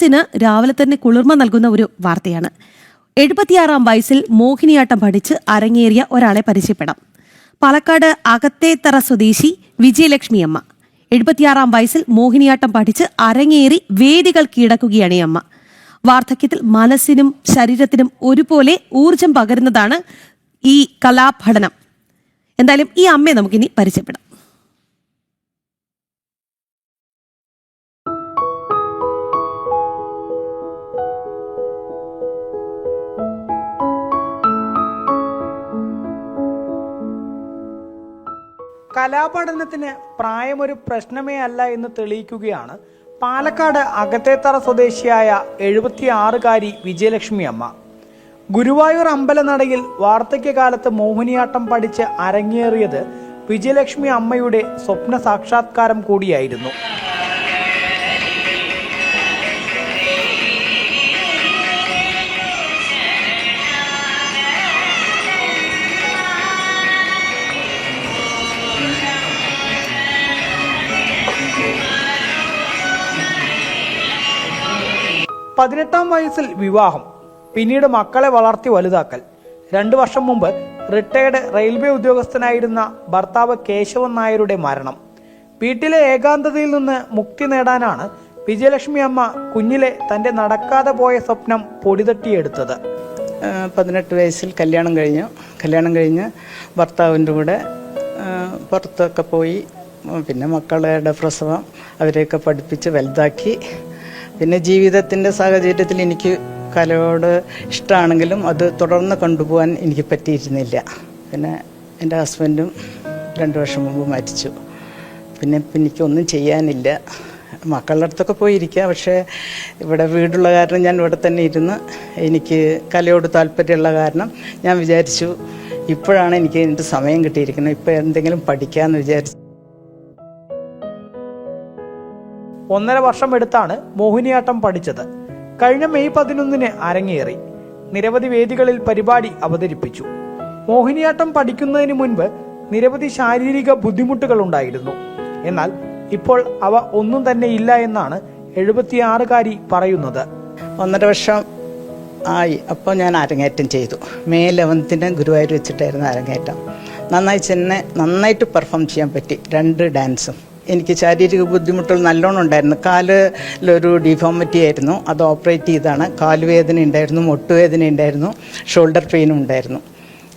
മനസ്സിന് രാവിലെ തന്നെ കുളിർമ നൽകുന്ന ഒരു വാർത്തയാണ്. എഴുപത്തിയാറാം വയസ്സിൽ മോഹിനിയാട്ടം പഠിച്ച് അരങ്ങേറിയ ഒരാളെ പരിചയപ്പെടാം. പാലക്കാട് അകത്തേത്തറ സ്വദേശി വിജയലക്ഷ്മി അമ്മ എഴുപത്തിയാറാം വയസ്സിൽ മോഹിനിയാട്ടം പഠിച്ച് അരങ്ങേറി വേദികൾ കീഴടക്കുകയാണ് ഈ അമ്മ. വാർദ്ധക്യത്തിൽ മനസ്സിനും ശരീരത്തിനും ഒരുപോലെ ഊർജം പകരുന്നതാണ് ഈ കലാപഠനം. എന്തായാലും ഈ അമ്മയെ നമുക്കിനി പരിചയപ്പെടാം. കലാപഠനത്തിന് പ്രായമൊരു പ്രശ്നമേ അല്ല എന്ന് തെളിയിക്കുകയാണ് പാലക്കാട് അകത്തേത്തറ സ്വദേശിയായ എഴുപത്തിയാറുകാരി വിജയലക്ഷ്മി അമ്മ. ഗുരുവായൂർ അമ്പലനടയിൽ വാർദ്ധക്യകാലത്ത് മോഹിനിയാട്ടം പഠിച്ച് അരങ്ങേറിയത് വിജയലക്ഷ്മി അമ്മയുടെ സ്വപ്ന സാക്ഷാത്കാരം കൂടിയായിരുന്നു. പതിനെട്ടാം വയസ്സിൽ വിവാഹം. പിന്നീട് മക്കളെ വളർത്തി വലുതാക്കൽ. രണ്ടു വർഷം മുമ്പ് റിട്ടയർഡ് റെയിൽവേ ഉദ്യോഗസ്ഥനായിരുന്ന ഭർത്താവ് കേശവൻ നായരുടെ മരണം. വീട്ടിലെ ഏകാന്തതയിൽ നിന്ന് മുക്തി നേടാനാണ് വിജയലക്ഷ്മി അമ്മ കുഞ്ഞിലെ തന്റെ നടക്കാതെ പോയ സ്വപ്നം പൊടിതട്ടിയെടുത്തത്. പതിനെട്ട് വയസ്സിൽ കല്യാണം കഴിഞ്ഞു. കല്യാണം കഴിഞ്ഞ് ഭർത്താവിന്റെ കൂടെ പുറത്തൊക്കെ പോയി. പിന്നെ മക്കളുടെ പ്രസവം അവരെയൊക്കെ പഠിപ്പിച്ച് വലുതാക്കി. പിന്നെ ജീവിതത്തിന്റെ സാഹചര്യത്തിൽ എനിക്ക് കലയോട് ഇഷ്ടമാണെങ്കിലും അത് തുടർന്ന് കൊണ്ടുപോകാൻ എനിക്ക് പറ്റിയിരുന്നില്ല. പിന്നെ എന്റെ ഹസ്ബൻഡും രണ്ട് വർഷം മുമ്പ് മരിച്ചു. പിന്നെ എനിക്കൊന്നും ചെയ്യാനില്ല. മക്കളുടെ അടുത്തൊക്കെ പോയിരിക്കുക പക്ഷേ ഇവിടെ വീടുള്ള കാരണം ഞാൻ ഇവിടെ തന്നെ ഇരുന്ന് എനിക്ക് കലയോട് താല്പര്യമുള്ള കാരണം ഞാൻ വിചാരിച്ചു ഇപ്പോഴാണ് എനിക്ക് എന്റെ സമയം കിട്ടിയിരിക്കുന്നത്. ഇപ്പോൾ എന്തെങ്കിലും പഠിക്കാമെന്ന് വിചാരിച്ചു. ഒന്നര വർഷം എടുത്താണ് മോഹിനിയാട്ടം പഠിച്ചത്. കഴിഞ്ഞ മെയ് പതിനൊന്നിന് അരങ്ങേറി. നിരവധി വേദികളിൽ പരിപാടി അവതരിപ്പിച്ചു. മോഹിനിയാട്ടം പഠിക്കുന്നതിന് മുൻപ് നിരവധി ശാരീരിക ബുദ്ധിമുട്ടുകൾ ഉണ്ടായിരുന്നു. എന്നാൽ ഇപ്പോൾ അവ ഒന്നും തന്നെ ഇല്ല എന്നാണ് എഴുപത്തിയാറുകാരി പറയുന്നത്. ഒന്നര വർഷം ആയി. അപ്പോൾ ഞാൻ അരങ്ങേറ്റം ചെയ്തു. മെയ് ലെവൻത്തിന് ഗുരുവായൂർ വെച്ചിട്ടായിരുന്നു അരങ്ങേറ്റം. നന്നായി ചെന്നെ നന്നായിട്ട് പെർഫോം ചെയ്യാൻ പറ്റി. രണ്ട് ഡാൻസും എനിക്ക് ശാരീരിക ബുദ്ധിമുട്ടുകൾ നല്ലോണം ഉണ്ടായിരുന്നു. കാലിലൊരു ഡിഫോമിറ്റി ആയിരുന്നു. അത് ഓപ്പറേറ്റ് ചെയ്താണ് കാലുവേദന ഉണ്ടായിരുന്നു മുട്ടുവേദന ഉണ്ടായിരുന്നു ഷോൾഡർ പെയിനും ഉണ്ടായിരുന്നു.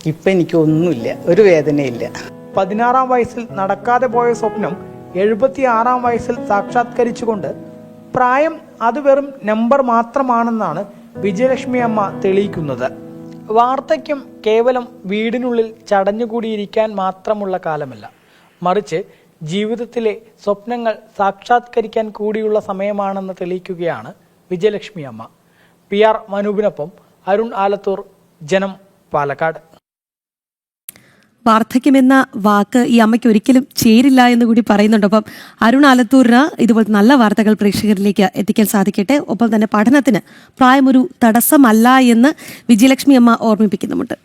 ഇപ്പം എനിക്ക് ഒന്നുമില്ല. ഒരു വേദനയില്ല പതിനാറാം വയസ്സിൽ നടക്കാതെ പോയ സ്വപ്നം എഴുപത്തി ആറാം വയസ്സിൽ സാക്ഷാത്കരിച്ചുകൊണ്ട് പ്രായം അത് വെറും നമ്പർ മാത്രമാണെന്നാണ് വിജയലക്ഷ്മി അമ്മ തെളിയിക്കുന്നത്. വാർദ്ധക്യം കേവലം വീടിനുള്ളിൽ ചടഞ്ഞുകൂടിയിരിക്കാൻ മാത്രമുള്ള കാലമല്ല. മറിച്ച് ജീവിതത്തിലെ സ്വപ്നങ്ങൾ സാക്ഷാത്കരിക്കാൻ കൂടിയുള്ള സമയമാണെന്ന് തെളിയിക്കുകയാണ് വിജയലക്ഷ്മി അമ്മ. പി ആർ മനൂപിനൊപ്പം അരുൺ ആലത്തൂർ ജനം പാലക്കാട്. വാർദ്ധക്യമെന്ന വാക്ക് ഈ അമ്മയ്ക്ക് ഒരിക്കലും ചേരില്ല എന്ന് കൂടി പറയുന്നുണ്ട്. അപ്പം അരുൺ ആലത്തൂരിന് ഇതുപോലെ നല്ല വാർത്തകൾ പ്രേക്ഷകരിലേക്ക് എത്തിക്കാൻ സാധിക്കട്ടെ. ഒപ്പം തന്നെ പഠനത്തിന് പ്രായമൊരു തടസ്സമല്ല എന്ന് വിജയലക്ഷ്മി അമ്മ ഓർമ്മിപ്പിക്കുന്നുമുണ്ട്.